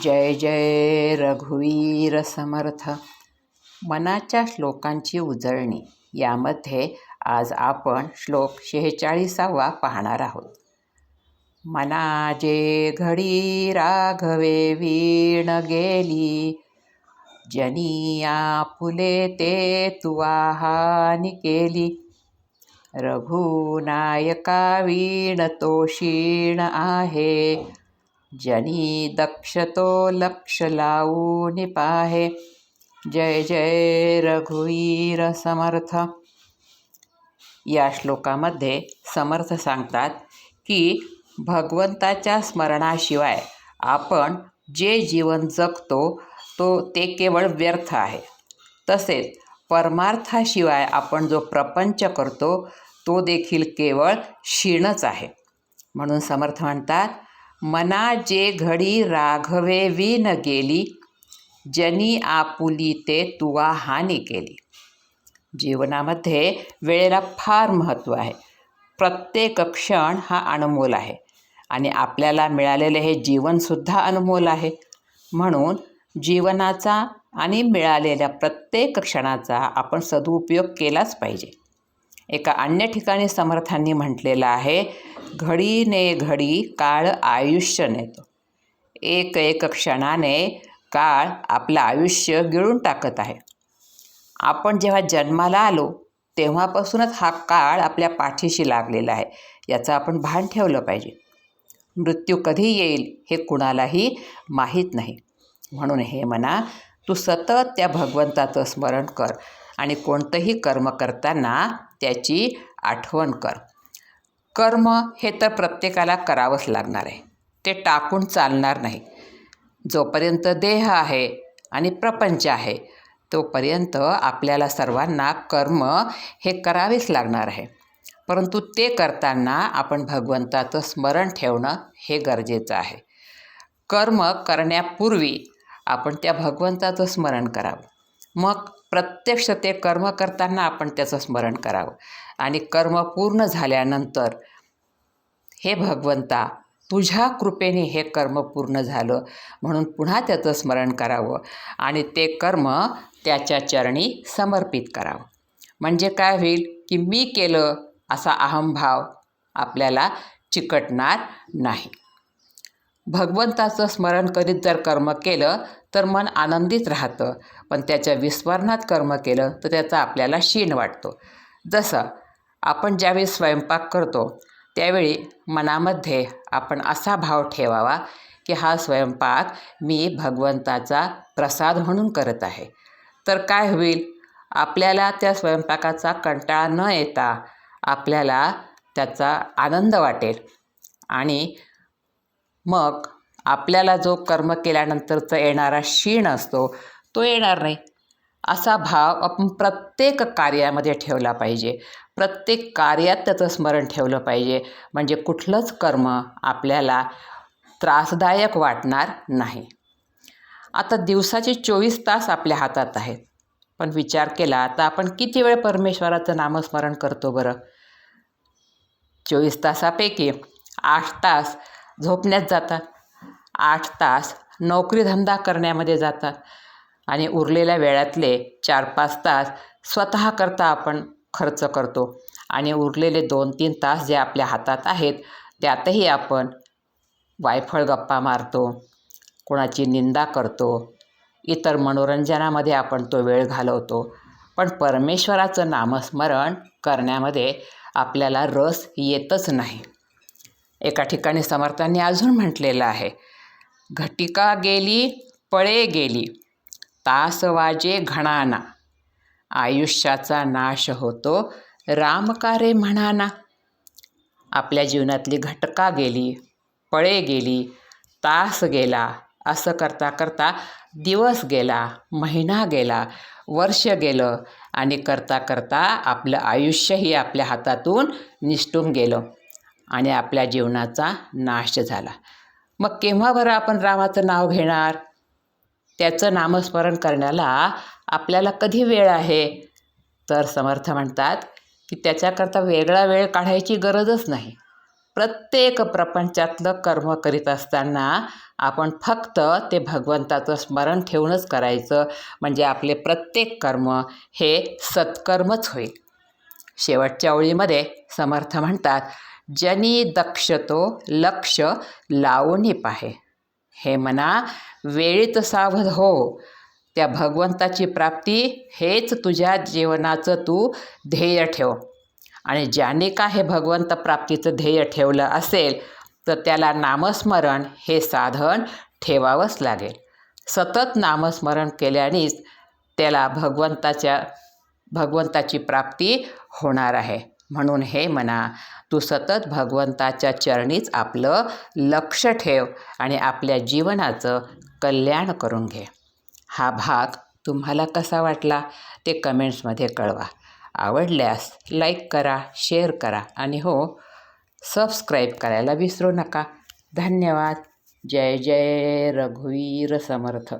जय जय रघुवीर समर्थ. मनाच्या श्लोकांची उजळणी. यामध्ये आज आपण श्लोक शेहेचाळीसावा पाहणार आहोत. मना जे घडी राघवे वीण गेली जनिया फुले ते तुवाहानी केली. रघुनायका वीण तो क्षीण आहे जनी दक्ष तो लक्ष लावून पाहे। जय जय रघुवीर समर्थ। या श्लोकामध्ये समर्थ सांगतात की भगवंताच्या स्मरणाशिवाय आपण जे जीवन जगतो तो ते केवळ व्यर्थ आहे। तसेच परमार्थाशिवाय आपण जो प्रपंच करतो तो देखील केवळ क्षीणच आहे। म्हणून समर्थ म्हणतात मना जे घडी राघवे विन गेली जनी आपुली ते तुवा हानी केली. जीवनामध्ये वेळेला फार महत्त्व आहे. प्रत्येक क्षण हा अनमोल आहे आणि आपल्याला मिळालेले हे जीवनसुद्धा अनमोल आहे. म्हणून जीवनाचा आणि मिळालेल्या प्रत्येक क्षणाचा आपण सदुपयोग केलाच पाहिजे. एका अन्य ठिकाणी समर्थांनी म्हटलेलं आहे घडीने घडी काळ आयुष्य नेतो. एक एक क्षणाने काळ आपलं आयुष्य गिळून टाकत आहे. आपण जेव्हा जन्माला आलो तेव्हापासूनच हा काळ आपल्या पाठीशी लागलेला आहे याचं आपण भान ठेवलं पाहिजे. मृत्यू कधी येईल हे कुणालाही माहीत नाही. म्हणून हे म्हणा तू सतत त्या भगवंताचं स्मरण कर आणि कोणतंही कर्म करताना त्याची आठवण कर. कर्म हे तर प्रत्येकाला करावंच लागणार आहे. ते टाकून चालणार नाही. जोपर्यंत देह आहे आणि प्रपंच आहे तोपर्यंत आपल्याला सर्वांना कर्म हे करावेच लागणार आहे. परंतु ते करताना आपण भगवंताचं स्मरण ठेवणं हे गरजेचं आहे. कर्म करण्यापूर्वी आपण त्या भगवंताचं स्मरण करावं. मग प्रत्यक्ष ते कर्म करताना आपण त्याचं स्मरण करावं. आणि कर्म पूर्ण झाल्यानंतर हे भगवंता तुझ्या कृपेने हे कर्म पूर्ण झालं म्हणून पुन्हा त्याचं स्मरण करावं आणि ते कर्म त्याच्या चरणी समर्पित करावं. म्हणजे काय होईल की मी केलं असा अहंभाव आपल्याला चिकटणार नाही. भगवंताचं स्मरण करीत जर कर्म केलं तर मन आनंदित राहतं. पण त्याच्या विस्मरणात कर्म केलं तर त्याचा आपल्याला शीण वाटतो. जसं आपण ज्यावेळी स्वयंपाक करतो त्यावेळी मनामध्ये आपण असा भाव ठेवावा की हा स्वयंपाक मी भगवंताचा प्रसाद म्हणून करत आहे. तर काय होईल? आपल्याला त्या स्वयंपाकाचा कंटाळा न येता आपल्याला त्याचा आनंद वाटेल. आणि मग आपल्याला जो कर्म केल्यानंतरचा येणारा क्षीण असतो तो येणार नाही. असा भाव आपण प्रत्येक कार्यामध्ये ठेवला पाहिजे. प्रत्येक कार्यात त्याचं स्मरण ठेवलं पाहिजे. म्हणजे कुठलंच कर्म आपल्याला त्रासदायक वाटणार नाही. आता दिवसाचे चोवीस तास आपल्या हातात आहेत. पण विचार केला तर आपण किती वेळ परमेश्वराचं नामस्मरण करतो बरं? चोवीस तासापैकी आठ तास झोपण्यात जातात. आठ तास नोकरीधंदा करण्यामध्ये जातात. आणि उरलेल्या वेळातले चार पाच तास स्वतःकरता आपण खर्च करतो. आणि उरलेले दोन तीन तास जे आपल्या हातात आहेत त्यातही आपण वायफळ गप्पा मारतो कोणाची निंदा करतो इतर मनोरंजनामध्ये आपण तो वेळ घालवतो. पण परमेश्वराचं नामस्मरण करण्यामध्ये आपल्याला रस येतच नाही. एका ठिकाणी समर्थांनी अजून म्हटलेलं आहे घटिका गेली पळे गेली तास वाजे घणाना आयुष्याचा नाश होतो रामकारे म्हणाना आपल्या जीवनातली घटका गेली पळे गेली तास गेला असं करता करता दिवस गेला महिना गेला वर्ष गेलं आणि करता करता आपलं आयुष्यही आपल्या हातातून निसटून गेलं. आणि आपल्या जीवनाचा नाश झाला. मग केव्हा बरं आपण रामाचं नाव घेणार? त्याचं नामस्मरण करण्याला आपल्याला कधी वेळ आहे? तर समर्थ म्हणतात की त्याच्याकरता वेगळा वेळ काढायची गरजच नाही. प्रत्येक प्रपंचातलं कर्म करीत असताना आपण फक्त ते भगवंताचं स्मरण ठेवूनच करायचं. म्हणजे आपले प्रत्येक कर्म हे सत्कर्मच होईल. शेवटच्या ओळीमध्ये समर्थ म्हणतात जनी दक्षतो लक्ष लावून पाहे. हे म्हणा वेळीत सावध हो. त्या भगवंताची प्राप्ती हेच तुझ्या जीवनाचं तू ध्येय ठेव. आणि ज्याने का हे भगवंत प्राप्तीचं ध्येय ठेवलं असेल तर त्याला नामस्मरण हे साधन ठेवावंच लागेल. सतत नामस्मरण केल्यानेच त्याला भगवंताच्या भगवंताची प्राप्ती होणार आहे. म्हणून हे म्हणा तू सतत भगवंताच्या चरणीच आपलं लक्ष ठेव आणि आपल्या जीवनाचं कल्याण करून घे. हा भाग तुम्हाला कसा वाटला ते कमेंट्समध्ये कळवा. आवडल्यास लाईक करा शेअर करा आणि हो सबस्क्राईब करायला विसरू नका. धन्यवाद. जय जय. रघुवीर समर्थ.